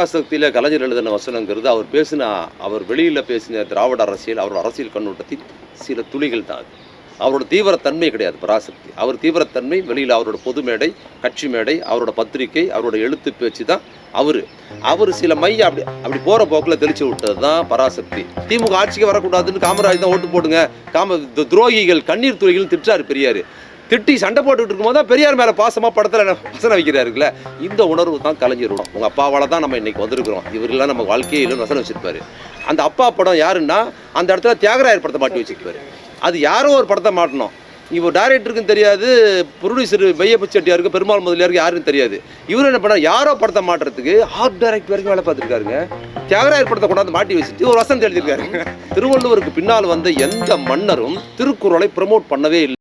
பராசக்தியில் கலைஞர் எழுதின வசனங்கிறது அவர் பேசின அவர் வெளியில் பேசின திராவிட அரசியல் அவரோட அரசியல் கண்ணோட்டத்தின் சில துளிகள் தான் அது. அவரோட தீவிரத்தன்மை கிடையாது பராசக்தி. அவர் தீவிரத்தன்மை வெளியில் அவரோட பொது மேடை கட்சி மேடை அவரோட பத்திரிகை அவரோட எழுத்து பேச்சு தான் அவர். அவர் சில மைய அப்படி அப்படி போகிற போக்கில் தெளிச்சு விட்டது தான் பராசக்தி. திமுக ஆட்சிக்கு வரக்கூடாதுன்னு காமராஜ் தான் ஓட்டு போடுங்க. காம துரோகிகள் கண்ணீர் துறைகள் திட்டார் பெரியார். திட்டி சண்டை போட்டுட்டு இருக்கும்போது தான் பெரியார் மேலே பாசமாக படத்தில் வசனம் வைக்கிறாருக்குல்ல இந்த உணர்வு தான் கலைஞரோட உங்கள் அப்பாவால் தான் நம்ம இன்னைக்கு வந்திருக்கிறோம். இவரெல்லாம் நம்ம வாழ்க்கையே வசனம் வச்சிருப்பாரு. அந்த அப்பா படம் யாருன்னா அந்த இடத்துல தியாகராயர் படத்தை மாட்டி வச்சிருப்பாரு. அது யாரோ ஒரு படத்தை மாட்டணும். இப்போ டைரக்டருக்கும் தெரியாது ப்ரொடியூசர் பையப்ப செட்டியாருக்கு பெருமாள் முதலியாருக்கு யாருக்கும் தெரியாது. இவர் என்ன பண்ணார்? யாரோ படத்தை மாட்டுறதுக்கு ஆர்ட் டைரக்ட் வரைக்கும் வேலை பார்த்துருக்காருங்க. தியாகராயர் படத்தை கொண்டாந்து மாட்டி வச்சுட்டு ஒரு வசனம் எழுதியிருக்காரு. திருவள்ளுவருக்கு பின்னால் வந்த எந்த மன்னரும் திருக்குறளை ப்ரமோட் பண்ணவே இல்லை.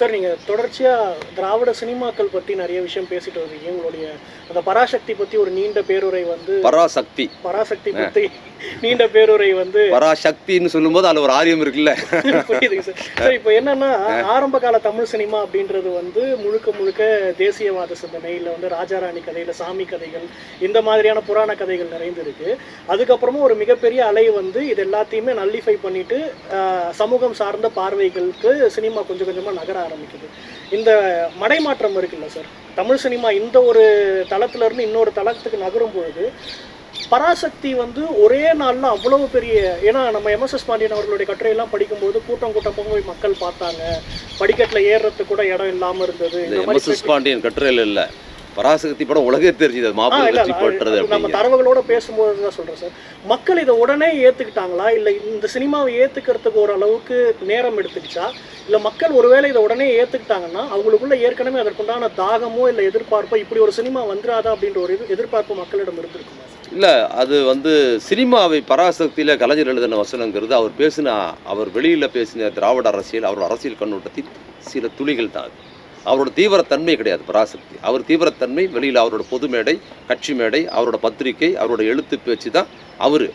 சார் நீங்கள் தொடர்ச்சியாக திராவிட சினிமாக்கள் பற்றி நிறைய விஷயம் பேசிட்டு வருவீங்க உங்களுடைய அந்த பராசக்தி பற்றி ஒரு நீண்ட பேருரை வந்து பராசக்தி. பராசக்தி பற்றி நீண்ட பேருரை வந்து பராசக்தின்னு சொல்லும்போது அதில் ஒரு ஆரியம் இருக்குல்ல. புரியுதுங்க சார். சார் இப்போ என்னன்னா ஆரம்ப கால தமிழ் சினிமா அப்படின்றது வந்து முழுக்க முழுக்க தேசியவாத சிந்தனை இல்லை வந்து ராஜாராணி கதையில் சாமி கதைகள் இந்த மாதிரியான புராண கதைகள் நிறைந்திருக்கு. அதுக்கப்புறமா ஒரு மிகப்பெரிய அலை வந்து இது எல்லாத்தையுமே நல்லிஃபை பண்ணிட்டு சமூகம் சார்ந்த பார்வைகளுக்கு சினிமா கொஞ்சம் கொஞ்சமாக நகர ஆரம்பிக்குது. இந்த மடைமாற்றம் இருக்குல்ல சார் தமிழ் சினிமா இந்த ஒரு தளத்துல இருந்து இன்னொரு தளத்துக்கு நகரும் பொழுது பராசக்தி வந்து ஒரே நாள்ல அவ்வளவு பெரிய ஏன்னா நம்ம எம்எஸ்எஸ் பாண்டியன் அவர்களுடைய கட்டுரையெல்லாம் படிக்கும்போது கூட்டம் கூட்டமாக போய் மக்கள் பார்த்தாங்க. படிக்கட்டில் ஏறுறதுக்கு கூட இடம் இல்லாம இருந்தது. எம்எஸ்எஸ் பாண்டியன் கட்டுரையில் இல்லை. பராசக்தி படம் உலகே தெரிஞ்சது. மாப்பிள்ளை நம்ம தரவுகளோட பேசும்போது தான் சொல்றேன் சார். மக்கள் இதை உடனே ஏத்துக்கிட்டாங்களா? இல்ல இந்த சினிமாவை ஏத்துக்கிறதுக்கு ஒரு அளவுக்கு நேரம் எடுத்துக்கிச்சா? இல்ல மக்கள் ஒருவேளை இதை உடனே ஏத்துக்கிட்டாங்கன்னா அவங்களுக்குள்ள ஏற்கனவே அதற்குண்டான தாகமோ இல்ல எதிர்பார்ப்போ இப்படி ஒரு சினிமா வந்துராதா அப்படின்ற ஒரு எதிர்பார்ப்பு மக்களிடம் இருந்திருக்குமா? இல்லை அது வந்து சினிமாவை பராசக்தியில் கலைஞர் எழுதின வசனங்கிறது அவர் பேசின அவர் வெளியில் பேசின திராவிட அரசியல் அவரோட அரசியல் கண்ணோட்டத்தின் சில துளிகள் தான் அது. அவரோட தீவிரத்தன்மை கிடையாது பராசக்தி. அவர் தீவிரத்தன்மை வெளியில் அவரோட பொது மேடை கட்சி மேடை அவரோட பத்திரிகை அவரோட எழுத்து பேச்சு தான் அவர்.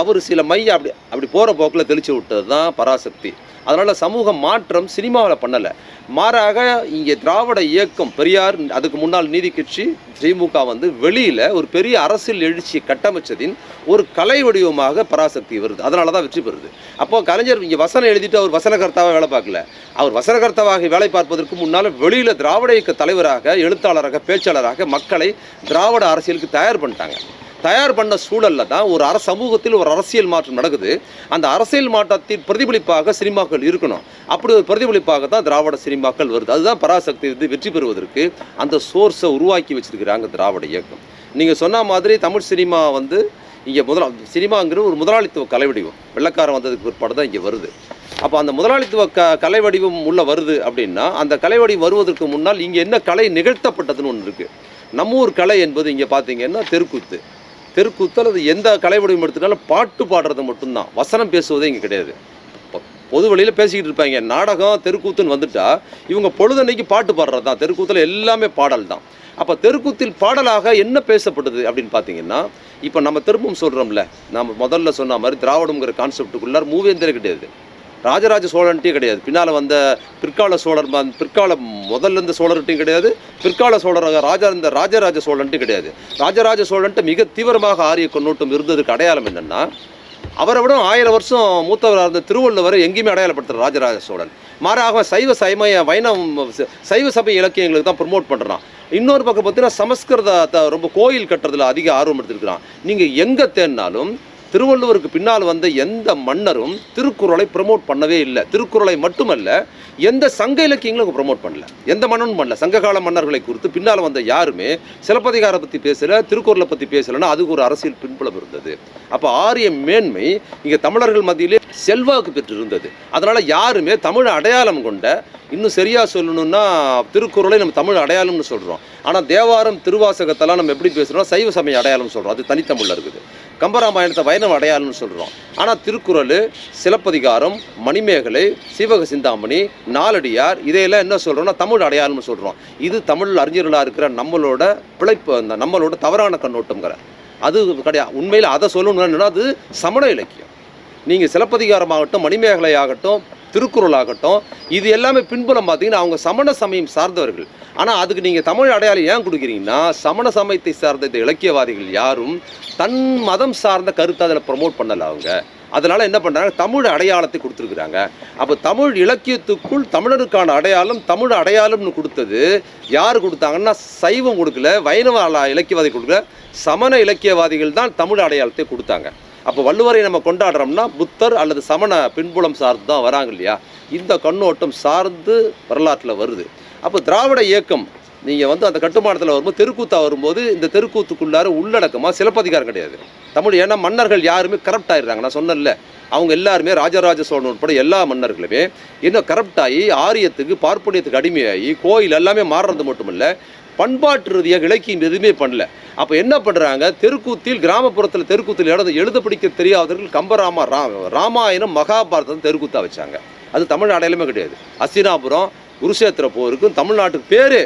அவர் சில மைய அப்படி அப்படி போகிற போக்கில் தெளிச்சு விட்டது தான் பராசக்தி. அதனால் சமூக மாற்றம் சினிமாவில் பண்ணலை. மாறாக இங்கே திராவிட இயக்கம் பெரியார் அதுக்கு முன்னால் நீதி கட்சி திமுக வந்து வெளியில் ஒரு பெரிய அரசியல் எழுச்சியை கட்டமைச்சதின் ஒரு கலை வடிவமாக பராசக்தி வருது. அதனால தான் வெற்றி பெறுது. அப்போ கலைஞர் இங்கே வசனம் எழுதிட்டு அவர் வசனகர்த்தாவாக வேலை பார்க்கல. அவர் வசனகர்த்தாவாக வேலை பார்ப்பதற்கு முன்னால் வெளியில் திராவிட இயக்க தலைவராக எழுத்தாளராக பேச்சாளராக மக்களை திராவிட அரசியலுக்கு தயார் பண்ணிட்டாங்க. தயார் பண்ண சூழல்ல தான் ஒரு அரசு சமூகத்தில் ஒரு அரசியல் மாற்றம் நடக்குது. அந்த அரசியல் மாற்றத்தின் பிரதிபலிப்பாக சினிமாக்கள் இருக்கணும். அப்படி ஒரு பிரதிபலிப்பாக தான் திராவிட சினிமாக்கள் வருது. அதுதான் பராசக்தி வந்து வெற்றி பெறுவதற்கு அந்த சோர்ஸை உருவாக்கி வச்சிருக்கிறாங்க திராவிட இயக்கம். நீங்கள் சொன்ன மாதிரி தமிழ் சினிமா வந்து இங்கே முதலா சினிமாங்கிற ஒரு முதலாளித்துவ கலை வடிவம். வெள்ளக்காரன் வந்ததுக்கு பிற்பாடு தான் இங்கே வருது. அப்போ அந்த முதலாளித்துவ க கலை வடிவம் உள்ள வருது அப்படின்னா அந்த கலை வடிவம் வருவதற்கு முன்னால் இங்கே என்ன கலை நிகழ்த்தப்பட்டதுன்னு ஒன்று இருக்குது நம்ம ஊர் கலை என்பது இங்கே பார்த்தீங்கன்னா தெருக்கூத்து. தெருக்கூத்து அல்லது எந்த கலை வடிவம் எடுத்துட்டாலும் பாட்டு பாடுறது மட்டும்தான். வசனம் பேசுவதே இங்கே கிடையாது. பொது வழியில் பேசிக்கிட்டு இருப்பாங்க. நாடகம் தெருக்கூத்துன்னு வந்துட்டா இவங்க பொழுதன்னைக்கு பாட்டு பாடுறது தான் தெருக்கூத்தில் எல்லாமே பாடல் தான். அப்போ தெருக்கூத்தில் பாடலாக என்ன பேசப்படுது அப்படின்னு பார்த்தீங்கன்னா இப்போ நம்ம திரும்பவும் சொல்கிறோம்ல நம்ம முதல்ல சொன்ன மாதிரி திராவிடங்கிற கான்செப்டுக்குள்ளார் மூவேந்தரே கிடையாது. ராஜராஜ சோழன்ட்டே கிடையாது. பின்னால் வந்த பிற்கால சோழர் ம- பிற்கால முதல்ல இருந்த சோழர்கிட்டையும் கிடையாது. பிற்கால சோழர் ராஜா இருந்த ராஜராஜ சோழன்ட்டும் கிடையாது. ராஜராஜ சோழன்ட்டு மிக தீவிரமாக ஆரிய கொண்டோட்டம் இருந்ததுக்கு அடையாளம் என்னென்னா அவரை விட ஆயிரம் வருஷம் மூத்தவராக இருந்த திருவள்ளுவரை எங்கேயுமே அடையாளப்படுத்துகிற ராஜராஜ சோழன். மாறாக சைவ சமய வைணவம் சைவ சபை இலக்கியங்களுக்கு தான் ப்ரொமோட் பண்ணுறான் இன்னொரு பக்கம் பார்த்தீங்கன்னா சமஸ்கிருதத்தை ரொம்ப கோயில் கட்டுறதுல அதிக ஆர்வம் எடுத்திருக்கிறான். நீங்கள் எங்கே தேடினாலும் திருவள்ளுவருக்கு பின்னால் வந்த எந்த மன்னரும் திருக்குறளை ப்ரமோட் பண்ணவே இல்லை. திருக்குறளை மட்டுமல்ல எந்த சங்க இலக்கியங்களும் ப்ரமோட் பண்ணல. எந்த மன்னனும் பண்ணல. சங்ககால மன்னர்களை குறித்து பின்னால் வந்த யாருமே சிலப்பதிகார பற்றி பேசலை திருக்குறளை பற்றி பேசலைன்னா அதுக்கு ஒரு அரசியல் பின்புலம் இருந்தது. அப்போ ஆரிய மேன்மை இங்கே தமிழர்கள் மத்தியிலே செல்வாக்கு பெற்று இருந்தது அதனால் யாருமே தமிழ் அடையாளம் கொண்ட இன்னும் சரியாக சொல்லணும்னா திருக்குறளை நம்ம தமிழ் அடையாளம்னு சொல்கிறோம் ஆனால் தேவாரம் திருவாசகத்தெல்லாம் நம்ம எப்படி பேசுகிறோம் சைவ சமய அடையாளம் சொல்கிறோம் அது தனித்தமிழில் இருக்குது. கம்பராமாயணத்தை வைணவ அடையாளம்னு சொல்கிறோம் ஆனால் திருக்குறள் சிலப்பதிகாரம் மணிமேகலை சிவக சிந்தாமணி நாலடியார் இதையெல்லாம் என்ன சொல்கிறோம்னா தமிழ் அடையாளம்னு சொல்கிறோம் இது தமிழ் அறிஞர்களாக இருக்கிற நம்மளோட பிழைப்பு அந்த நம்மளோட தவறான கண்ணோட்டங்கிற அது கிடையாது உண்மையில் அதை சொல்லணும்னா அது சமண இலக்கியம். நீங்கள் சிலப்பதிகாரமாகட்டும் மணிமேகலை ஆகட்டும் திருக்குறள் ஆகட்டும் இது எல்லாமே பின்புலம் பார்த்தீங்கன்னா அவங்க சமண சமயம் சார்ந்தவர்கள். ஆனால் அதுக்கு நீங்கள் தமிழ் அடையாளம் ஏன் கொடுக்குறீங்கன்னா சமண சமயத்தை சார்ந்த இந்த இலக்கியவாதிகள் யாரும் தன் மதம் சார்ந்த கருத்தை அதில் ப்ரமோட் பண்ணலை அவங்க. அதனால் என்ன பண்ணுறாங்க தமிழ் அடையாளத்தை கொடுத்துருக்குறாங்க. அப்போ தமிழ் இலக்கியத்துக்குள் தமிழருக்கான அடையாளம் தமிழ் அடையாளம்னு கொடுத்தது யார் கொடுத்தாங்கன்னா சைவம் கொடுக்கல வைணவ இலக்கியவாதி கொடுக்கல சமண இலக்கியவாதிகள் தான் தமிழ் அடையாளத்தை கொடுத்தாங்க. அப்போ வள்ளுவரை நம்ம கொண்டாடுறோம்னா புத்தர் அல்லது சமண பின்புலம் சார்ந்து தான் வராங்க இல்லையா? இந்த கண்ணோட்டம் சார்ந்து வரலாற்றில் வருது. அப்போ திராவிட இயக்கம் நீங்கள் வந்து அந்த கட்டுமானத்தில் வரும்போது தெருக்கூத்தா வரும்போது இந்த தெருக்கூத்துக்குள்ளார உள்ளடக்கமாக சிலப்பதிகாரம் கிடையாது. தமிழ் ஏன்னா மன்னர்கள் யாருமே கரப்ட் ஆயிடுறாங்க. நான் சொன்னேன்ல அவங்க எல்லாருமே ராஜராஜ சோழன் உட்பட எல்லா மன்னர்களுமே இன்னும் கரப்ட் ஆகி ஆரியத்துக்கு பார்ப்பனியத்துக்கு அடிமையாகி கோயில் எல்லாமே மாறுறது மட்டுமில்ல பண்பாட்டு ரீதியாக இலக்கியம் எதுவுமே பண்ணல. அப்போ என்ன பண்ணுறாங்க தெருக்கூத்தில் கிராமப்புறத்தில் தெருக்கூத்தில் எழுத எழுத படிக்க தெரியாதவர்கள் கம்பராமா ரா ராமாயணம் மகாபாரதம் தெருக்கூத்தாக வச்சாங்க. அது தமிழ் அடையாளமே கிடையாது. அஸ்தினாபுரம் குருஷேத்திர போருக்கும் தமிழ்நாட்டுக்கு பேர்.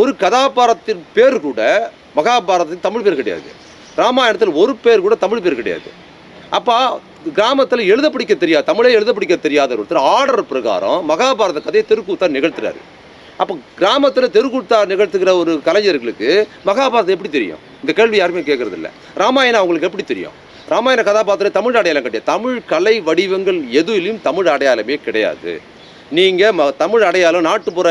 ஒரு கதாபாரத்தின் பேர் கூட மகாபாரதத்தின் தமிழ் பேர் கிடையாது. ராமாயணத்தில் ஒரு பேர் கூட தமிழ் பேர் கிடையாது. அப்போ கிராமத்தில் எழுத படிக்க தெரியாது தமிழே எழுத படிக்க தெரியாத ஒருத்தர் ஆர்டர் பிரகாரம் மகாபாரத கதையை தெருக்கூத்தாக நிகழ்த்துறாரு. அப்போ கிராமத்தில் தெருக்கூத்தா நிகழ்த்துகிற ஒரு கலைஞர்களுக்கு மகாபாரதம் எப்படி தெரியும்? இந்த கேள்வி யாருமே கேட்குறதில்ல ராமாயணம் அவங்களுக்கு எப்படி தெரியும்? ராமாயண கதாபாத்திரம் தமிழ் அடையாளம் கிடையாது தமிழ் கலை வடிவங்கள் எதுலையும் தமிழ் அடையாளமே கிடையாது. நீங்கள் ம தமிழ் அடையாளம் நாட்டுப்புற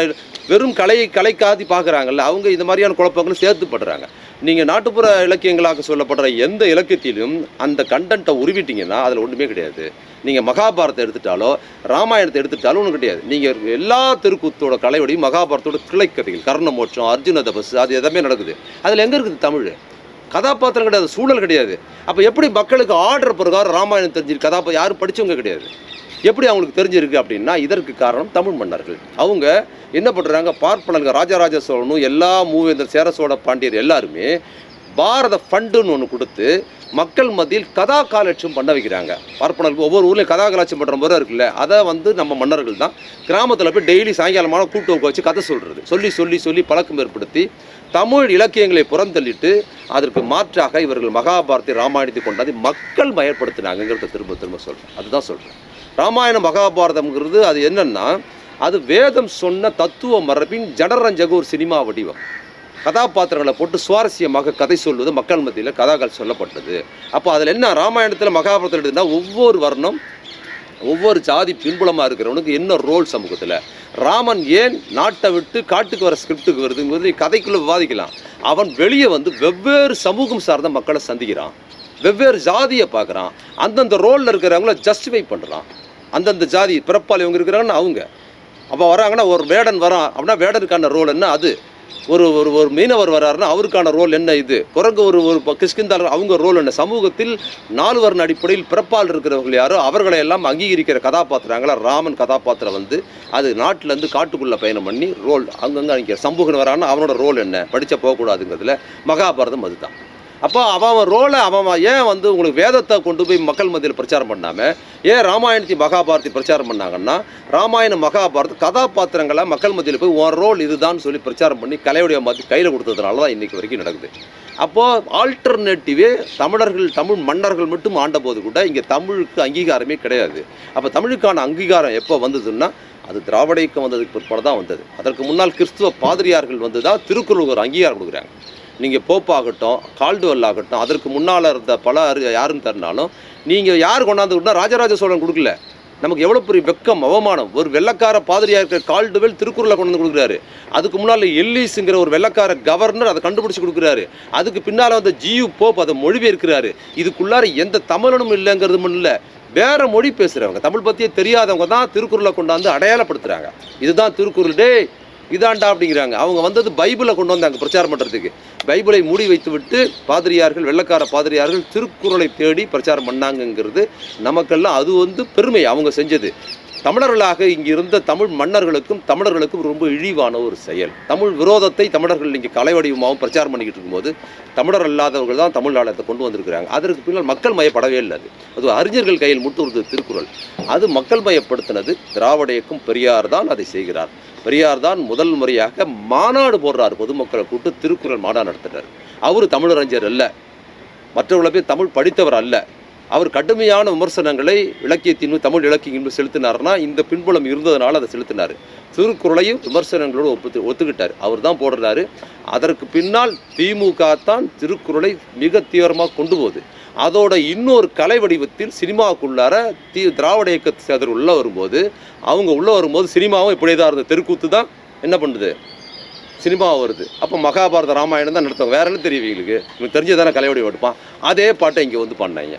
வெறும் கலை கலைக்காதி பார்க்குறாங்கல்ல அவங்க இந்த மாதிரியான குழப்பங்களும் சேர்த்து படுறாங்க நீங்கள் நாட்டுப்புற இலக்கியங்களாக சொல்லப்படுற எந்த இலக்கியத்திலும் அந்த கண்டென்ட்டை உருவிட்டீங்கன்னா அதில் ஒன்றுமே கிடையாது. நீங்கள் மகாபாரத்தை எடுத்துட்டாலோ ராமாயணத்தை எடுத்துட்டாலும் ஒன்றும் கிடையாது. நீங்கள் எல்லா திருக்கூத்தோட கலையோடையும் மகாபாரத்தோட கிளைக்கதைகள் கர்ணமோட்சம் அர்ஜுன தபஸ் அது எதுவுமே நடக்குது. அதில் எங்கே இருக்குது தமிழ்? கதாபாத்திரம் கிடையாது சூழல் கிடையாது. அப்போ எப்படி மக்களுக்கு ஆர்டர் பிரகாரம் ராமாயணம் தெரிஞ்சிருக்கு? கதாபாத்திரம் யாரும் படிச்சவங்க கிடையாது. எப்படி அவங்களுக்கு தெரிஞ்சிருக்கு அப்படின்னா இதற்கு காரணம் தமிழ் மன்னர்கள். அவங்க என்ன பண்ணுறாங்க பார்ப்பனர்கள் ராஜராஜ சோழனும் எல்லா மூவேந்தர் சேர சோழ பாண்டியர் எல்லாருமே பாரத ஃபண்டுன்னு ஒன்று கொடுத்து மக்கள் மத்தியில் கதா காலட்சியம் பண்ண வைக்கிறாங்க. பார்ப்பனர்கள் ஒவ்வொரு ஊர்லேயும் கதா காலட்சியம் பண்ணுற முறை இருக்குல்ல அதை வந்து நம்ம மன்னர்கள் தான் கிராமத்தில் போய் டெய்லி சாயங்காலமான கூட்டு வச்சு கதை சொல்கிறது சொல்லி சொல்லி சொல்லி பழக்கம் ஏற்படுத்தி தமிழ் இலக்கியங்களை புறந்தள்ளிட்டு அதற்கு மாற்றாக இவர்கள் மகாபாரதி ராமாயணத்தை கொண்டாந்து மக்கள் மயப்படுத்தினாங்கிறத திரும்ப திரும்ப சொல்கிறேன் அதுதான் சொல்கிறேன் ராமாயணம் மகாபாரதம்ங்கிறது அது என்னென்னா அது வேதம் சொன்ன தத்துவ மரபின் ஜனரஞ்சக ஒரு சினிமா வடிவம். கதாபாத்திரங்களை போட்டு சுவாரஸ்யமாக கதை சொல்வது மக்கள் மத்தியில் கதாக்கள் சொல்லப்பட்டது. அப்போ அதில் என்ன ராமாயணத்தில் மகாபாரதத்தில் எடுத்துன்னா ஒவ்வொரு வர்ணம் ஒவ்வொரு ஜாதி பின்புலமாக இருக்கிறவனுக்கு என்ன ரோல் சமூகத்தில்? ராமன் ஏன் நாட்டை விட்டு காட்டுக்கு வர ஸ்கிரிப்டுக்கு வருதுங்கிறது கதைக்குள்ளே விவாதிக்கலாம். அவன் வெளியே வந்து வெவ்வேறு சமூகம் சார்ந்த மக்களை சந்திக்கிறான். வெவ்வேறு ஜாதியை பார்க்குறான். அந்தந்த ரோலில் இருக்கிறவங்கள ஜஸ்டிஃபை பண்ணுறான் அந்தந்த ஜாதி பிறப்பால் இவங்க இருக்கிறாங்கன்னா அவங்க. அப்போ வராங்கன்னா ஒரு வேடன் வரான் அப்படின்னா வேடனுக்கான ரோல் என்ன அது? ஒரு ஒரு ஒரு மீனவர் வராருன்னா அவருக்கான ரோல் என்ன இது? குரங்கு ஒரு ஒரு கிஷ்கிந்தாளர் அவங்க ரோல் என்ன? சமூகத்தில் நாலு அடிப்படையில் பிறப்பால் இருக்கிறவர்கள் யாரோ அவர்களை எல்லாம் அங்கீகரிக்கிற கதாபாத்திரங்களா ராமன் கதாபாத்திரம் வந்து அது நாட்டிலேருந்து காட்டுக்குள்ளே பயணம் பண்ணி ரோல் அங்கங்கே அங்கே சமூகன் வரான்னா அவனோட ரோல் என்ன? படித்த போகக்கூடாதுங்கிறதுல மகாபாரதம் அதுதான். அப்போ அவன் அவன் ரோலை அவன் ஏன் வந்து உங்களுக்கு வேதத்தை கொண்டு போய் மக்கள் மத்தியில் பிரச்சாரம் பண்ணாமல் ஏன் ராமாயணத்தையும் மகாபாரதி பிரச்சாரம் பண்ணாங்கன்னா ராமாயண மகாபாரத கதாபாத்திரங்களை மக்கள் மத்தியில் போய் உன் ரோல் இதுதான் சொல்லி பிரச்சாரம் பண்ணி கலையுடைய மத்தி கையில் கொடுத்ததுனால தான் இன்றைக்கி வரைக்கும் நடக்குது. அப்போது ஆல்டர்னேட்டிவே தமிழர்கள் தமிழ் மன்னர்கள் மட்டும் ஆண்டபோது கூட இங்கே தமிழுக்கு அங்கீகாரமே கிடையாது. அப்போ தமிழுக்கான அங்கீகாரம் எப்போ வந்ததுன்னா அது திராவிட இயக்கம் வந்ததுக்கு பிற்பாடு தான் வந்தது. அதற்கு முன்னால் கிறிஸ்துவ பாதிரியார்கள் வந்து தான் திருக்குறளுக்கு ஒரு அங்கீகாரம் கொடுக்குறாங்க. நீங்கள் போப்பாகட்டும் கால்டுவெல் ஆகட்டும் அதற்கு முன்னால் இருந்த பல அரு யாருன்னு தரனாலும் நீங்கள் யார் கொண்டாந்து கொடுத்தா ராஜராஜ சோழன் கொடுக்கல. நமக்கு எவ்வளோ பெரிய வெக்கம் அவமானம். ஒரு வெள்ளக்கார பாதிரியாக இருக்கிற கால்டுவெல் திருக்குறளை கொண்டு வந்து கொடுக்குறாரு. அதுக்கு முன்னால் எல்லிஸுங்கிற ஒரு வெள்ளக்கார கவர்னர் அதை கண்டுபிடிச்சி கொடுக்குறாரு. அதுக்கு பின்னால் வந்த ஜியு போப் அதை மொழிபெயர்க்கிறாரு. இதுக்குள்ளார எந்த தமிழனும் இல்லைங்கிறது மட்டும் இல்லை வேற மொழி பேசுகிறவங்க தமிழ் பற்றியே தெரியாதவங்க தான் திருக்குறளை கொண்டாந்து அடையாளப்படுத்துகிறாங்க இதுதான் திருக்குறள். டேய் இதாண்டா அப்படிங்கிறாங்க. அவங்க வந்தது பைபிளை கொண்டு வந்தாங்க பிரச்சாரம் பண்ணுறதுக்கு பைபிளை மூடி வைத்து விட்டு பாதிரியார்கள் வெள்ளக்கார பாதிரியார்கள் திருக்குறளை தேடி பிரச்சாரம் பண்ணாங்கங்கிறது நமக்கெல்லாம் அது வந்து பெருமை. அவங்க செஞ்சது தமிழர்களாக இங்கே இருந்த தமிழ் மன்னர்களுக்கும் தமிழர்களுக்கும் ரொம்ப இழிவான ஒரு செயல். தமிழ் விரோதத்தை தமிழர்கள் இங்கே கலை வடிவமாகவும் பிரச்சாரம் பண்ணிக்கிட்டு இருக்கும்போது தமிழர் அல்லாதவர்கள் தான் தமிழ் நாளத்தை கொண்டு வந்திருக்கிறாங்க. அதற்கு பின்னால் மக்கள் மயப்படவே இல்லை அது அறிஞர்கள் கையில் முட்டுவது திருக்குறள். அது மக்கள் மயப்படுத்தினது திராவிட இயக்கம் பெரியார் தான் அதை செய்கிறார். பெரியார் தான் முதல் முறையாக மாநாடு போடுறார். பொதுமக்களை கூப்பிட்டு திருக்குறள் மாநாடு நடத்துறாரு. அவர் தமிழறிஞர் அல்ல. மற்றவர்களை போய் தமிழ் படித்தவர் அல்ல. அவர் கடுமையான விமர்சனங்களை இலக்கியத்தின் தமிழ் இலக்கியம் செலுத்தினார்னா இந்த பின்புலம் இருந்ததுனால அதை செலுத்தினார். திருக்குறளையும் விமர்சனங்களோடு ஒப்பு ஒத்துக்கிட்டார். அவர் தான் போடுறாரு. அதற்கு பின்னால் திமுக தான் திருக்குறளை மிக தீவிரமாக கொண்டு போகுது. அதோட இன்னொரு கலை வடிவத்தில் சினிமாவுக்குள்ளார தி திராவிட இயக்கத்தை சேதர் உள்ளே வரும்போது அவங்க உள்ளே வரும்போது சினிமாவும் இப்படியே தான் இருந்தது. தெருக்கூத்து தான் என்ன பண்ணுது? சினிமா வருது. அப்போ மகாபாரத ராமாயணம் தான் நடத்துவாங்க. வேற என்ன தெரியும் இவங்களுக்கு? இவங்க தெரிஞ்சதானே வடிவம் எடுப்பான் அதே பாட்டை இங்கே வந்து பண்ணாங்க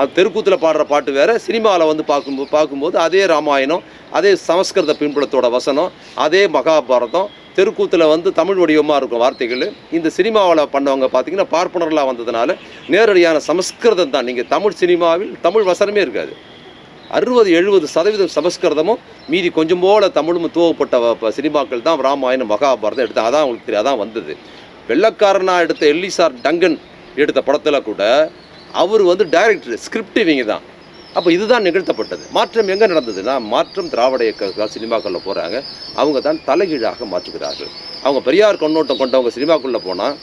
அது தெருக்கூத்தில் பாடுற பாட்டு வேறு சினிமாவில் வந்து பார்க்கும்போது பார்க்கும்போது அதே ராமாயணம் அதே சமஸ்கிருத பின்புலத்தோட வசனம் அதே மகாபாரதம் தெருக்கூத்தில் வந்து தமிழ் வடிவமாக இருக்கும் வார்த்தைகள். இந்த சினிமாவில் பண்ணவங்க பார்த்தீங்கன்னா பார்ப்பனர்களாக வந்ததுனால நேரடியான சமஸ்கிருதம் தான். நீங்கள் தமிழ் சினிமாவில் தமிழ் வசனமே இருக்காது. அறுபது எழுபது சதவீதம் சமஸ்கிருதமும் மீதி கொஞ்சம் போல தமிழும் தூவப்பட்ட சினிமாக்கள் தான் ராமாயணம் மகாபாரதம் எடுத்து அதான் உங்களுக்கு தெரியும் அதான் வந்தது. வெள்ளக்காரனாக எடுத்த எல்லிசார் டங்கன் எடுத்த படத்தில் கூட அவர் வந்து டைரக்டர் ஸ்கிரிப்ட் இவங்க தான். அப்போ இதுதான் நிகழ்த்தப்பட்டது. மாற்றம் எங்கே நடந்ததுன்னா மாற்றம் திராவிட இயக்க சினிமாக்களில் போகிறாங்க அவங்க தான் தலைகீழாக மாற்றுகிறார்கள். அவங்க பெரியார் கண்ணோட்டம் கொண்டவங்க சினிமாக்குள்ளே போனால்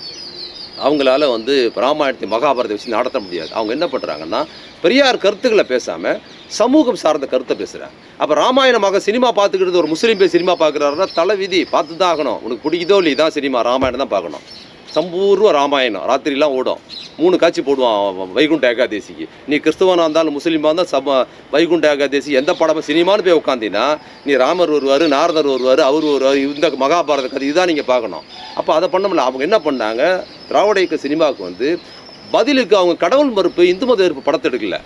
அவங்களால வந்து ராமாயணத்தை மகாபாரதத்தை வச்சு நடத்த முடியாது. அவங்க என்ன பண்ணுறாங்கன்னா பெரியார் கருத்துக்களை பேசாமல் சமூகம் சார்ந்த கருத்தை பேசுகிறாங்க அப்போ ராமாயணமாக சினிமா பார்த்துக்கிட்டு ஒரு முஸ்லீம் போய் சினிமா பார்க்குறாருன்னா தலை விதி பார்த்து தான் ஆகணும். உனக்கு பிடிக்குதோ இல்லை இதான் சினிமா ராமாயணம் தான் பார்க்கணும். சம்பூர்வ ராமாயணம். ராத்திரிலாம் ஓடும். மூணு காட்சி போடுவான் வைகுண்ட ஏகாதேசிக்கு. நீ கிறிஸ்துவனாக இருந்தாலும் முஸ்லீமாக இருந்தால் சம வைகுண்ட ஏகாதேசி எந்த படமும் சினிமான்னு போய் உட்காந்தினா நீ ராமர் வருவார் நாரதர் வருவார் அவர் வருவார் இந்த மகாபாரத கதை இதுதான் நீங்கள் பார்க்கணும். அப்போ அதை பண்ண முடியல அவங்க என்ன பண்ணாங்க? திராவிட இயக்க சினிமாவுக்கு வந்து பதிலுக்கு அவங்க கடவுள் மறுப்பு இந்து மத எதிர்ப்பு படத்தை எடுக்கல.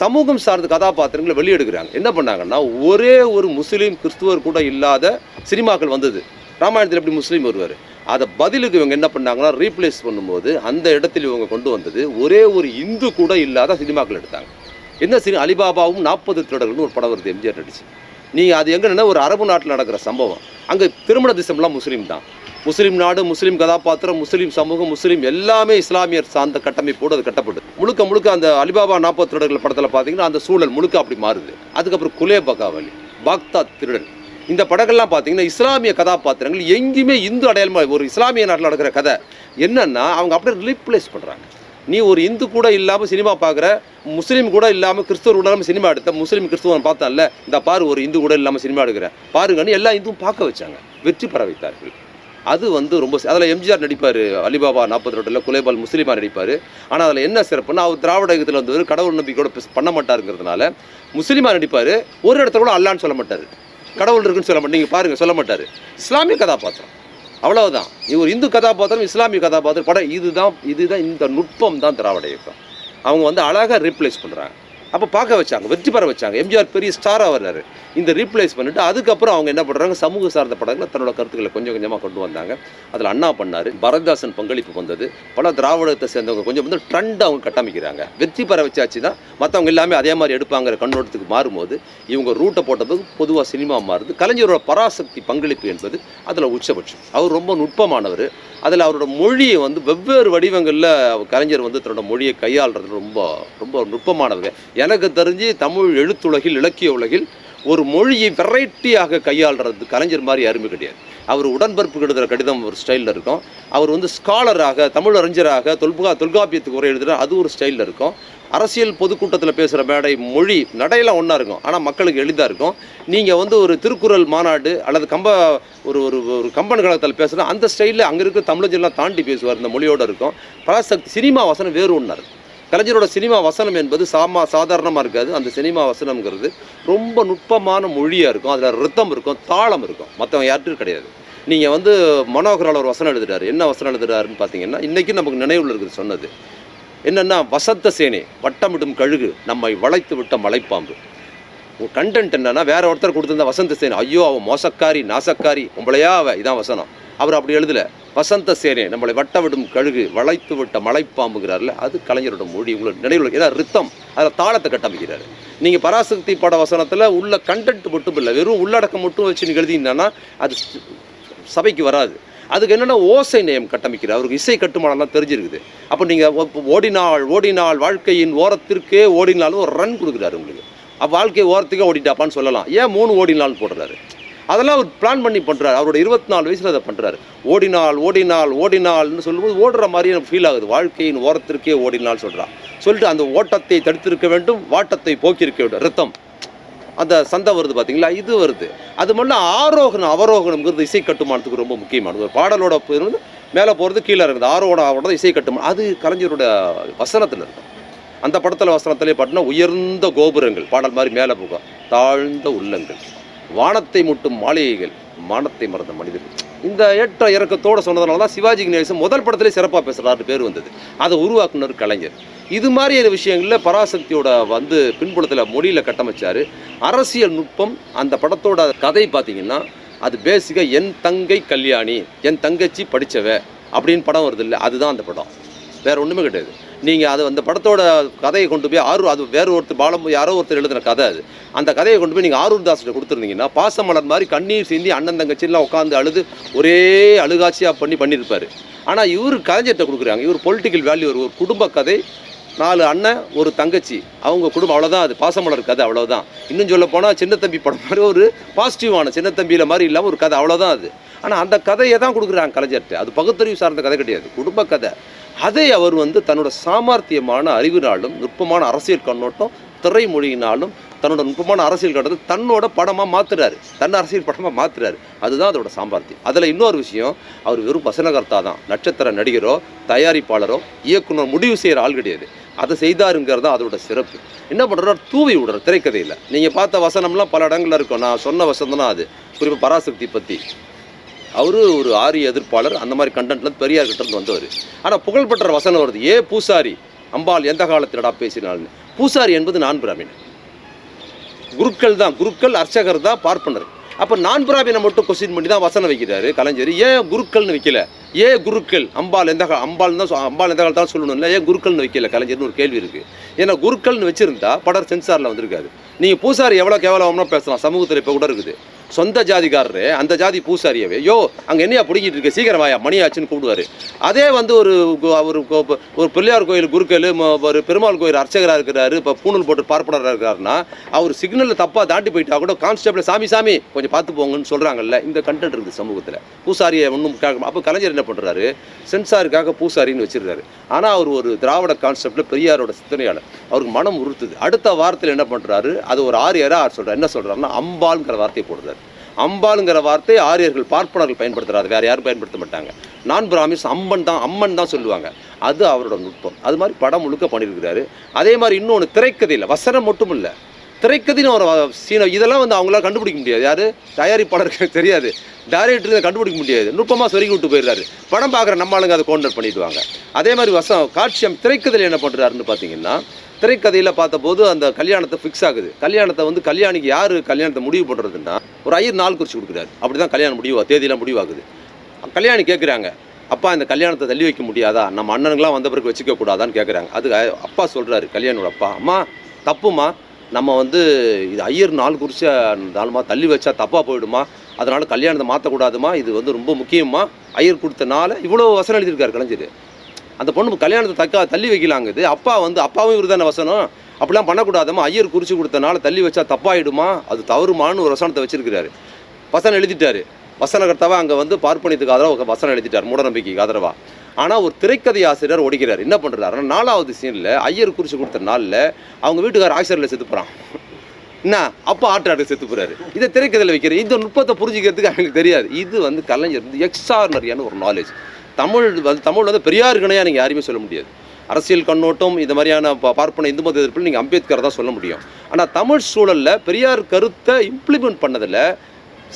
சமூகம் சார்ந்த கதாபாத்திரங்களை வெளியெடுக்கிறாங்க என்ன பண்ணாங்கன்னா ஒரே ஒரு முஸ்லீம் கிறிஸ்துவர் கூட இல்லாத சினிமாக்கள் வந்தது. ராமாயணத்தில் எப்படி முஸ்லீம் வருவார்? அதை பதிலுக்கு இவங்க என்ன பண்ணாங்கன்னா ரீப்ளேஸ் பண்ணும்போது அந்த இடத்துல இவங்க கொண்டு வந்தது ஒரே ஒரு இந்து கூட இல்லாத சினிமாக்கள் எடுத்தாங்க. என்ன சினி அலிபாபாவும் நாற்பது திருடர்கள்னு ஒரு படம் வருது எம்ஜிஆர் நடிச்சு. நீங்கள் அது எங்கன்னா ஒரு அரபு நாட்டில் நடக்கிற சம்பவம். அங்கே திருமண திசம்லாம் முஸ்லீம் தான். முஸ்லீம் நாடு முஸ்லீம் கதாபாத்திரம் முஸ்லீம் சமூகம் முஸ்லீம் எல்லாமே இஸ்லாமியர் சார்ந்த கட்டமைப்போடு அது கட்டப்படுது முழுக்க முழுக்க அந்த அலிபாபா நாற்பது திருடர்கள் படத்தில் பார்த்தீங்கன்னா அந்த சூழல் முழுக்க அப்படி மாறுது. அதுக்கப்புறம் குலே பகாவலி பாக்தாத் திருடன். இந்த படங்கள்லாம் பார்த்தீங்கன்னா இஸ்லாமிய கதாபாத்திரங்கள் எங்கேயுமே இந்து அடையாளமாக ஒரு இஸ்லாமிய நாட்டில் நடக்கிற கதை என்னன்னா அவங்க அப்படியே ரீப்ளேஸ் பண்ணுறாங்க நீ ஒரு இந்து கூட இல்லாமல் சினிமா பார்க்குற முஸ்லீம் கூட இல்லாமல் கிறிஸ்துவர் கூட இல்லாமல் சினிமா எடுத்த முஸ்லீம் கிறிஸ்துவன் பார்த்தால இந்த பாரு ஒரு இந்து கூட இல்லாமல் சினிமா எடுக்கிற. பாருங்கன்னு எல்லா இந்துவும் பார்க்க வச்சாங்க. வெற்றி பெற வைத்தார்கள். அது வந்து ரொம்ப அதில் எம்ஜிஆர் நடிப்பார் அலிபாபா நாற்பத்தி ரெண்டில் குலேபால் முஸ்லீமாக நடிப்பார். ஆனால் அதில் என்ன சிறப்புன்னா அவர் திராவிட இயக்கத்தில் வந்து கடவுள் நம்பிக்கையோட பண்ண மாட்டாருங்கிறதுனால முஸ்லீமாக நடிப்பார். ஒரு இடத்துல கூட அல்லான்னு சொல்ல மாட்டார். கடவுள் இருக்குன்னு சொல்ல மாட்டேன் நீங்கள் பாருங்கள் சொல்ல மாட்டார். இஸ்லாமிய கதாபாத்திரம். அவ்வளவுதான். இவர் இந்து கதாபாத்திரம் இஸ்லாமிய கதாபாத்திரம். படம் இதுதான் இதுதான் இந்த நுட்பம் தான் திராவிட இயக்கம். அவங்க வந்து அழகாக ரீப்ளேஸ் பண்ணுறாங்க அப்போ பார்க்க வச்சாங்க வெற்றி பெற வச்சாங்க. எம்ஜிஆர் பெரிய ஸ்டாராக வர்றாரு. இந்த ரீப்ளேஸ் பண்ணிட்டு அதுக்கப்புறம் அவங்க என்ன பண்ணுறாங்க சமூக சார்ந்த படங்களை தன்னோட கருத்துக்களை கொஞ்சம் கொஞ்சமாக கொண்டு வந்தாங்க. அதில் அண்ணா பண்ணார் பரதாசன் பங்களிப்பு வந்தது. பல திராவிடத்தை சேர்ந்தவங்க கொஞ்சம் வந்து ட்ரெண்ட் அவங்க கட்டமைக்கிறாங்க. வெற்றி பெற வச்சாச்சுன்னா மற்றவங்க எல்லாமே அதே மாதிரி எடுப்பாங்கிற கண்ணோட்டத்துக்கு மாறும்போது இவங்க ரூட்டை போட்டது பொதுவாக சினிமா மாறுது. கலைஞரோட பராசக்தி பங்களிப்பு என்பது அதில் உச்சபட்சம். அவர் ரொம்ப நுட்பமானவர். அதில் அவரோட மொழியை வந்து வெவ்வேறு வடிவங்களில் கலைஞர் வந்து தன்னோட மொழியை கையாளுறது ரொம்ப ரொம்ப நுட்பமானவங்க. எனக்கு தெரிஞ்சு தமிழ் எழுத்துலகில் இலக்கிய உலகில் ஒரு மொழியை வெரைட்டியாக கையாளுறது கலைஞர் மாதிரி யாருமே கிடையாது. அவர் உடன்பிறப்பு எழுதுகிற கடிதம் ஒரு ஸ்டைலில் இருக்கும். அவர் வந்து ஸ்காலராக தமிழ் அறிஞராக தொல்புகா தொல்காப்பியத்துக்கு உரை எழுதுகிற அது ஒரு ஸ்டைலில் இருக்கும். அரசியல் பொதுக்கூட்டத்தில் பேசுகிற மேடை மொழி நடையெல்லாம் ஒன்றா இருக்கும். ஆனால் மக்களுக்கு எளிதாக இருக்கும். நீங்கள் வந்து ஒரு திருக்குறள் மாநாடு அல்லது கம்ப ஒரு ஒரு ஒரு கம்பன் கழகத்தில் பேசுனா அந்த ஸ்டைலில் அங்கே இருக்க தமிழஞ்செல்லாம் தாண்டி பேசுவார் இந்த மொழியோடு இருக்கும். பராசக்தி சினிமா வசனம் வேறு ஒன்றா இருக்கும். கலைஞரோட சினிமா வசனம் என்பது சாமா சாதாரணமாக இருக்காது. அந்த சினிமா வசனம்ங்கிறது ரொம்ப நுட்பமான மொழியாக இருக்கும். அதில் ரித்தம் இருக்கும் தாளம் இருக்கும். மற்றவங்க யார்ட்டும் கிடையாது. நீங்கள் வந்து மனோகரால் ஒரு வசனம் எழுதுறாரு. என்ன வசனம் எழுதுறாருன்னு பார்த்தீங்கன்னா இன்றைக்கும் நமக்கு நினைவில் இருக்குது சொன்னது. என்னென்னா வசந்த சேனை வட்டமிடும் கழுகு நம்மை வளைத்து விட்ட மலைப்பாம்பு கண்டென்ட் என்னன்னா வேற ஒருத்தர் கொடுத்துருந்தா வசந்த சேனை. ஐயோ அவன் மோசக்காரி நாசக்காரி உங்களையா அவ இதான் வசனம். அவர் அப்படி எழுதல. வசந்த சேனை நம்மளை வட்ட விடும் கழுகு வளைத்து விட்ட மலைப்பாம்புங்கிறார்ல அது கலைஞரோட மொழி உங்களுக்கு நினைவில் ஏன்னா ரித்தம் அதில் தாளத்தை கட்டமைக்கிறார். நீங்கள் பராசக்தி பட வசனத்தில் உள்ள கண்டென்ட் மட்டும் இல்லை வெறும் உள்ளடக்கம் மட்டும் வச்சு நீங்கள் எழுதிங்கன்னா அது சபைக்கு வராது. அதுக்கு என்னென்னா ஓசை நேம் கட்டமைக்கிறார் அவருக்கு இசை கட்டுமானம்லாம் தெரிஞ்சிருக்குது. அப்போ நீங்கள் ஓடினால் ஓடினால் வாழ்க்கையின் ஓரத்திற்கே ஓடினாலும் ஒரு ரன் கொடுக்குறாரு உங்களுக்கு. அப்போ வாழ்க்கை ஓரத்துக்கே ஓடிட்டாப்பான்னு சொல்லலாம். ஏன் மூணு ஓடினாலும் போடுறாரு? அதெல்லாம் அவர் பிளான் பண்ணி பண்ணுறாரு அவரோட இருபத்தி நாலு வயசில் அதை பண்ணுறாரு ஓடினால் ஓடினால் ஓடினால்னு சொல்லும்போது ஓடுற மாதிரி எனக்கு ஃபீல் ஆகுது. வாழ்க்கையின் ஓரத்திற்கே ஓடினால் சொல்கிறான் சொல்லிட்டு அந்த ஓட்டத்தை தடுத்திருக்க வேண்டும். வாட்டத்தை போக்கியிருக்க வேண்டும். ரத்தம். அந்த சந்தை வருது பார்த்தீங்களா இது வருது. அது மட்டும் ஆரோகணம் அவரோகணம்ங்கிறது இசை கட்டுமானத்துக்கு ரொம்ப முக்கியமானது. ஒரு பாடலோட வந்து மேலே போகிறது கீழே இருக்குது ஆரோகணம் அவரோட இசை கட்டுமானம் அது கலைஞரோட வசனத்தில் இருக்கும் அந்த படத்தில் வசனத்திலே பார்த்தீங்கன்னா உயர்ந்த கோபுரங்கள் பாடல் மாதிரி மேலே போகும். தாழ்ந்த உள்ளங்கள் வானத்தை முட்டும் மாளிகைகள் மானத்தை மறந்த மனிதர்கள். இந்த ஏற்ற இறக்கத்தோடு சொன்னதுனால தான் சிவாஜி கணேசன் முதல் படத்திலே சிறப்பாக பேசுகிறாரு பேர் வந்தது. அதை உருவாக்குனர் கலைஞர். இது மாதிரியான விஷயங்களில் பராசக்தியோட வந்து பின்புலத்தில் மொழியில் கட்டமைச்சார். அரசியல் நுட்பம் அந்த படத்தோட கதை பார்த்தீங்கன்னா அது பேசிக்காக என் தங்கை கல்யாணி என் தங்கச்சி படித்தவ அப்படின்னு படம் வருது இல்லை அதுதான் அந்த படம். வேற ஒன்றுமே கிடையாது. நீங்கள் அது அந்த படத்தோட கதையை கொண்டு போய் ஆரூர் அது வேற ஒருத்தர் பாலம் யாரோ ஒருத்தர் எழுதின கதை அது. அந்த கதையை கொண்டு போய் நீங்கள் ஆரூர் தாஸ்கிட்ட கொடுத்துருந்தீங்கன்னா பாசமலர் மாதிரி கண்ணீர் சிந்தி அண்ணன் தங்கச்சிலாம் உட்காந்து அழுது ஒரே அழுகாட்சியாக பண்ணி பண்ணியிருப்பார். ஆனால் இவர் கலைஞர்கிட்ட கொடுக்குறாங்க. இவர் பொலிட்டிக்கல் வேல்யூ ஒரு ஒரு குடும்ப கதை நாலு அண்ணன் ஒரு தங்கச்சி. அவங்க குடும்பம் அவ்வளோதான் அது. பாசமலர் கதை அவ்வளோதான் இன்னும் சொல்ல போனால் சின்ன தம்பி படம் மாதிரி ஒரு பாசிட்டிவான சின்ன தம்பியில் மாதிரி இல்லாமல் ஒரு கதை அவ்வளோதான் அது. ஆனால் அந்த கதையை தான் கொடுக்குறாங்க கலைஞர்கிட்ட. அது பகுத்தறிவு சார்ந்த கதை கிடையாது. குடும்ப கதை. அதை அவர் வந்து தன்னோட சாமர்த்தியமான அறிவினாலும் நுட்பமான அரசியல் கண்ணோட்டம் திரைமொழியினாலும் தன்னோட நுட்பமான அரசியல் கண்ணோட்டம் தன்னோட படமாக மாத்துறாரு. தன் அரசியல் படமாக மாற்றுறாரு அதுதான் அதோட சாமர்த்தியம். அதில் இன்னொரு விஷயம் அவர் வெறும் வசனகர்த்தா தான். நட்சத்திர நடிகரோ தயாரிப்பாளரோ இயக்குனர் முடிவு செய்கிற ஆள் கிடையாது. அதை செய்தாருங்கிறது தான் அதோட சிறப்பு. என்ன பண்ணுறாரு தூவி விடுற திரைக்கதையில். நீங்கள் பார்த்த வசனம்லாம் பல இடங்களில் இருக்கும். நான் சொன்ன வசனம் தான் அது. குறிப்பாக பராசக்தி பற்றி அவரு ஒரு ஆரிய எதிர்ப்பாளர் அந்த மாதிரி கண்டென்ட்லேருந்து பெரியார் கிட்டேருந்து வந்தவர். ஆனால் புகழ்பெற்ற வசனம் வருது ஏ பூசாரி அம்பாள் எந்த காலத்திலடா பேசினாள்னு? பூசாரி என்பது நான் பிராமின். குருக்கள் தான் குருக்கள் அர்ச்சகர் தான் பார்ப்பனர். அப்போ நான் பிராமினை மட்டும் கொஸ்டின் பண்ணி தான் வசனம் வைக்கிறாரு கலைஞர். ஏன் குருக்கள்னு வைக்கல? ஏன் குருக்கள் அம்பாள் எந்த அம்பாள் தான் அம்பாள் எந்த காலத்தான் சொல்லணும்ல? ஏன் குருக்கள்னு வைக்கல? கலைஞர்னு ஒரு கேள்வி இருக்குது ஏன்னா குருக்கள்னு வச்சுருந்தா படர் சென்சாரில் வந்திருக்காரு. நீங்கள் பூசாரி எவ்வளோ கேவலம்னா பேசலாம் சமூகத்தில் இப்போ கூட இருக்குது. சொந்த ஜாதிக்காரரு அந்த ஜாதி பூசாரியவே. யோ அங்கே என்னையா பிடிக்கிட்டு இருக்க? சீக்கிரம் வாயா மணியாச்சுன்னு கூப்பிடுவார். அதே வந்து ஒரு அவர் ஒரு ஒரு பிள்ளையார் கோயில் குருக்கல் ஒரு பெருமாள் கோயில் அர்ச்சகராக இருக்கிறாரு இப்போ பூணல் போட்டு பார்ப்பனராக இருக்காருன்னா அவர் சிக்னலில் தப்பாக தாண்டி போயிட்டா கூட கான்ஸ்டபிள் சாமி சாமி கொஞ்சம் பார்த்து போங்கன்னு சொல்கிறாங்கல்ல இந்த கண்டென்ட் இருக்குது சமூகத்தில். பூசாரியை ஒன்றும் அப்போ கலைஞர் என்ன பண்ணுறாரு சென்சாருக்காக பூசாரின்னு வச்சிருக்காரு. ஆனால் அவர் ஒரு திராவிட கான்செப்டில் பெரியாரோட சிந்தனையாளர். அவருக்கு மனம் உறுத்துது. அடுத்த வாரத்தில் என்ன பண்ணுறாரு அது ஒரு ஆறு அவர் சொல்கிறார் என்ன சொல்கிறாருன்னா அம்பாளுங்கிற வார்த்தையை போடுறாரு. அம்பாளுங்கிற வார்த்தை ஆரியர்கள் பார்ப்பனர்கள் பயன்படுத்துகிறார் வேறு யாரும் பயன்படுத்த மாட்டாங்க. நான் பிராமிஸ் அம்மன் தான் அம்மன் தான் சொல்லுவாங்க. அது அவரோட நுட்பம். அது மாதிரி படம் முழுக்க பண்ணியிருக்கிறாரு. அதே மாதிரி இன்னொன்று திரைக்கதையில் வசனம் மட்டும் இல்லை. திரைக்கதைன்னு ஒரு சீனம் இதெல்லாம் வந்து அவங்களால கண்டுபிடிக்க முடியாது. யார்? தயாரிப்பாளருக்கு தெரியாது. டைரக்டர் கண்டுபிடிக்க முடியாது. நுட்பமாக சொருகி விட்டு போயிடுறாரு. படம் பார்க்குற நம்ம ஆளுங்க அதை கோண்டர் பண்ணிடுவாங்க. அதே மாதிரி வசம் காட்சியம் திரைக்கதையில் என்ன பண்ணுறாருன்னு பார்த்தீங்கன்னா திரைக்கதையில் பார்த்தபோது அந்த கல்யாணத்தை ஃபிக்ஸ் ஆகுது. கல்யாணத்தை வந்து கல்யாணிக்கு யார் கல்யாணத்தை முடிவு பண்ணுறதுன்னா ஒரு ஐயர் நாள் குறிச்சு கொடுக்குறாரு. அப்படி தான் கல்யாணம் முடிவு தேதியெல்லாம் முடிவாகுது. கல்யாணி கேட்குறாங்க அப்பா இந்த கல்யாணத்தை தள்ளி வைக்க முடியாதா? நம்ம அண்ணனுங்களாம் வந்த பிறகு வச்சுக்க கூடாதான்னு கேட்குறாங்க அது அப்பா சொல்கிறாரு கல்யாணோட அப்பா அம்மா தப்புமா நம்ம வந்து இது ஐயர் நாள் குறிச்ச நாளுமா தள்ளி வச்சா தப்பாக போயிடுமா? அதனால் கல்யாணத்தை மாற்றக்கூடாதுமா இது வந்து ரொம்ப முக்கியமாக ஐயர் கொடுத்த நாளை இவ்வளோ வசனம் எழுதியிருக்காரு கலைஞர். அந்த பொண்ணு கல்யாணத்தை தக்கா தள்ளி வைக்கலாங்குது அப்பா வந்து அப்பாவும் இவர் தானே வசனம்? அப்படிலாம் பண்ணக்கூடாதம்மா ஐயர் குறிச்சு கொடுத்தனால தள்ளி வச்சா தப்பாயிடுமா? அது தவறுமான்னு ஒரு வசனத்தை வச்சிருக்கிறாரு. வசனம் எழுதிட்டாரு. வசனகர்த்தாவை அங்கே வந்து பார்ப்பனியத்துக்கு ஆதரவாக வசனம் எழுதிட்டார். மூடநம்பிக்கைக்கு ஆதரவா. ஆனால் ஒரு திரைக்கதை ஆசிரியர் ஓடிக்கிறார். என்ன பண்ணுறாருன்னா நாலாவது சீனில் ஐயர் குறிச்சு கொடுத்த நாளில் அவங்க வீட்டுக்கார ஆக்சிடென்ட்ல செத்து போகிறான் என்ன? அப்பா ஆட்டாட்டு செத்து போறாரு. இதை திரைக்கதையில் வைக்கிறேன் இந்த நுட்பத்தை புரிஞ்சுக்கிறதுக்கு அவங்களுக்கு தெரியாது. இது வந்து கலைஞர் வந்து எக்ஸ்ட்ரானரியான ஒரு நாலேஜ் தமிழ் வந்து தமிழ் வந்து பெரியார் இணையாக நீங்கள் யாருமே சொல்ல முடியாது. அரசியல் கண்ணோட்டம் இந்த மாதிரியான பார்ப்பன இந்து மத எதிர்ப்பில் நீங்கள் அம்பேத்கர் தான் சொல்ல முடியும். ஆனால் தமிழ் சூழலில் பெரியார் கருத்தை இம்ப்ளிமெண்ட் பண்ணதில்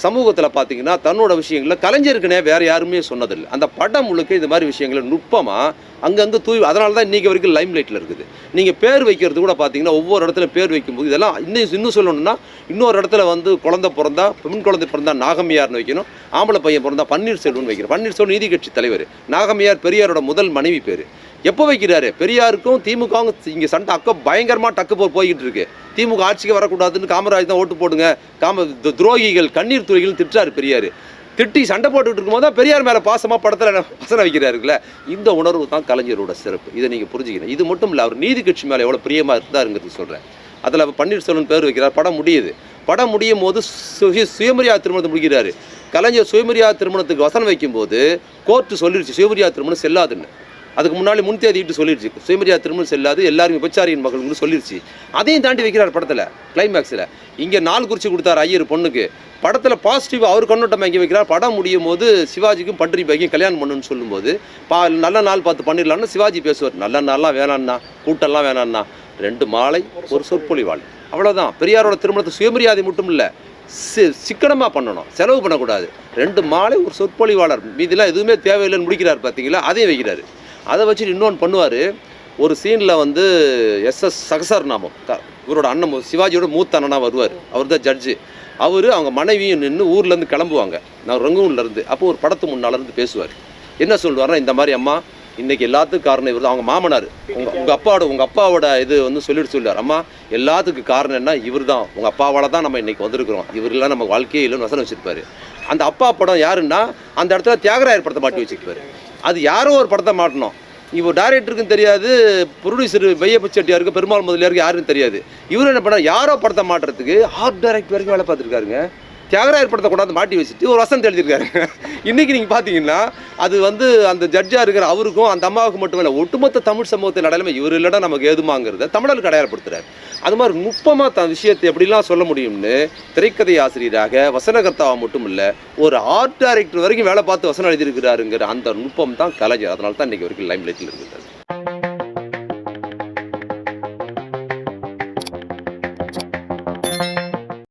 சமூகத்தில் பார்த்தீங்கன்னா தன்னோட விஷயங்களில் கலைஞருக்குனே வேறு யாருமே சொன்னதில்லை. அந்த படம் முழுக்க இந்த மாதிரி விஷயங்களை நுட்பமாக அங்கங்கே தூய் அதனால தான் இன்றைக்கி வரைக்கும் லைம் லைட்டில் இருக்குது. நீங்கள் பேர் வைக்கிறது கூட பார்த்தீங்கன்னா ஒவ்வொரு இடத்துல பேர் வைக்கும்போது இதெல்லாம் இன்னும் இன்னும் சொல்லணும்னா இன்னொரு இடத்துல வந்து குழந்தை பிறந்தா பெண் குழந்தை பிறந்தா நாகம்மையார்னு வைக்கணும். ஆம்பளை பையன் பிறந்தா பன்னீர்செல்வம்னு வைக்கணும் பன்னீர்செல்வம் நீதி கட்சி தலைவர். நாகம்மையார் பெரியாரோட முதல் மனைவி பேர். எப்போ வைக்கிறாரு? பெரியாருக்கும் திமுகவும் இங்கே சண்டை அக்க பயங்கரமாக டக்கு போர் போய்கிட்டு இருக்கு. திமுக ஆட்சிக்கு வரக்கூடாதுன்னு காமராஜ் தான் ஓட்டு போடுங்க. காம துரோகிகள் கண்ணீர் துறைகள் திட்டுறாரு பெரியார். திட்டி சண்டை போட்டுட்டு இருக்கும்போது தான் பெரியார் மேலே பாசமாக படத்தில் வசனம் வைக்கிறாருல்ல இந்த உணர்வு தான் கலைஞரோட சிறப்பு. இதை நீங்கள் புரிஞ்சுக்கணும். இது மட்டும் இல்லை அவர் நீதி கட்சி மேலே எவ்வளோ பிரியமாக இருந்தாருங்கிறது சொல்கிறேன் அதில் பன்னீர்செல்வன் பேர் வைக்கிறார். படம் முடியுது. படம் முடியும் போது சுய சுயமரியாதை திருமணத்தை முடிக்கிறாரு. கலைஞர் சுயமரியாதை திருமணத்துக்கு வசனம் வைக்கும்போது கோர்ட்டு சொல்லிடுச்சு சுயமரியாதை திருமணம் செல்லாதுன்னு. அதுக்கு முன்னாடி முன் தேதிட்டு சொல்லிடுச்சு சுயமரியாதை திருமணம் செல்லாது எல்லாரும் விபச்சாரியின் மகள்னு சொல்லிடுச்சு அதையும் தாண்டி வைக்கிறார் படத்தில் கிளைமேக்ஸில் இங்கே நாள் குறிச்சு கொடுத்தாரு ஐயர் பொண்ணுக்கு. படத்தில் பாசிட்டிவ் அவர் கண்ணோட்டம் இங்கே வைக்கிறார். படம் முடியும் போது சிவாஜிக்கும் பன்றி பைக்கும் கல்யாணம் பண்ணுன்னு சொல்லும்போது பா நல்ல நாள் பார்த்து பண்ணிடலாம்னு சிவாஜி பேசுவார். நல்ல நாள்லாம் வேணாம்னா கூட்டம்லாம் வேணான்னா ரெண்டு மாலை ஒரு சொற்பொழிவாள் அவ்வளோதான் பெரியாரோட திருமணத்தை சுயமரியாதை மட்டும் இல்லை சி சிக்கனமாக பண்ணணும். செலவு பண்ணக்கூடாது. ரெண்டு மாலை ஒரு சொற்பொழிவாளர் மீதிலாம் எதுவுமே தேவையில்லைன்னு முடிக்கிறார் பார்த்தீங்களா அதையும் வைக்கிறாரு. அதை வச்சுட்டு இன்னொன்று பண்ணுவார். ஒரு சீனில் வந்து எஸ்எஸ் சகசர் நாமம் இவரோட அண்ணன் சிவாஜியோட மூத்த அண்ணனாக வருவார். அவர் தான் ஜட்ஜு அவர் அவங்க மனைவியும் நின்று ஊர்லேருந்து கிளம்புவாங்க. நான் ரங்கூன்லேருந்து அப்போ ஒரு படத்து முன்னாலேருந்து பேசுவார். என்ன சொல்லுவாருன்னா இந்த மாதிரி அம்மா இன்றைக்கி எல்லாத்துக்கும் காரணம் இவர் அவங்க மாமனார். உங்கள் உங்கள் அப்பாவோட உங்கள் அப்பாவோட இது வந்து சொல்லிட்டு சொல்லுவார் அம்மா எல்லாத்துக்கும் காரணம் என்ன? இவர் தான் உங்கள் அப்பாவால் தான் நம்ம இன்றைக்கி வந்திருக்கிறோம். இவரெல்லாம் நம்ம வாழ்க்கையே இல்லைன்னு வசனம் வச்சிருப்பாரு. அந்த அப்பா படம் யாருன்னா அந்த இடத்துல தியாகராயர் படத்தை மாட்டி வச்சிருப்பாரு. அது யாரோ ஒரு படத்தை மாட்டணும். இப்போ டைரக்டருக்கும் தெரியாது ப்ரொடியூசர் வையப்ப செட்டியாருக்கு பெருமாள் முதலியாருக்கு யாருக்கும் தெரியாது. இவர் என்ன பண்ண யாரோ படத்தை மாட்டுறதுக்கு ஆர்ட் டைரக்ட் வரைக்கும் வேலை பார்த்துருக்காருங்க. தியாகராயர் படத்தை கொண்டாந்து மாட்டி வச்சுட்டு ஒரு வசந்த் எழுதியிருக்காரு. இன்றைக்கி நீங்கள் பார்த்தீங்கன்னா அது வந்து அந்த ஜட்ஜாக இருக்கிற அவருக்கும் அந்த அம்மாவுக்கு மட்டும் இல்லை ஒட்டுமொத்த தமிழ் சமூகத்தின் அடையாளமே இவர் இல்லைடா நமக்கு ஏதுமாங்கிறத தமிழர்களுக்கு அடையாளப்படுத்துறாரு அது மாதிரி நுட்பமாக தன் விஷயத்தை எப்படிலாம் சொல்ல முடியும்னு திரைக்கதை ஆசிரியராக வசனகர்த்தாவாக மட்டும் இல்லை ஒரு ஆர்ட் டைரக்டர் வரைக்கும் வேலை பார்த்து வசனம் எழுதியிருக்கிறாருங்கிற அந்த நுட்பம் தான் கலைஞர். அதனால தான் இன்னைக்கு வரைக்கும் லைம் லைட்டில் இருக்குது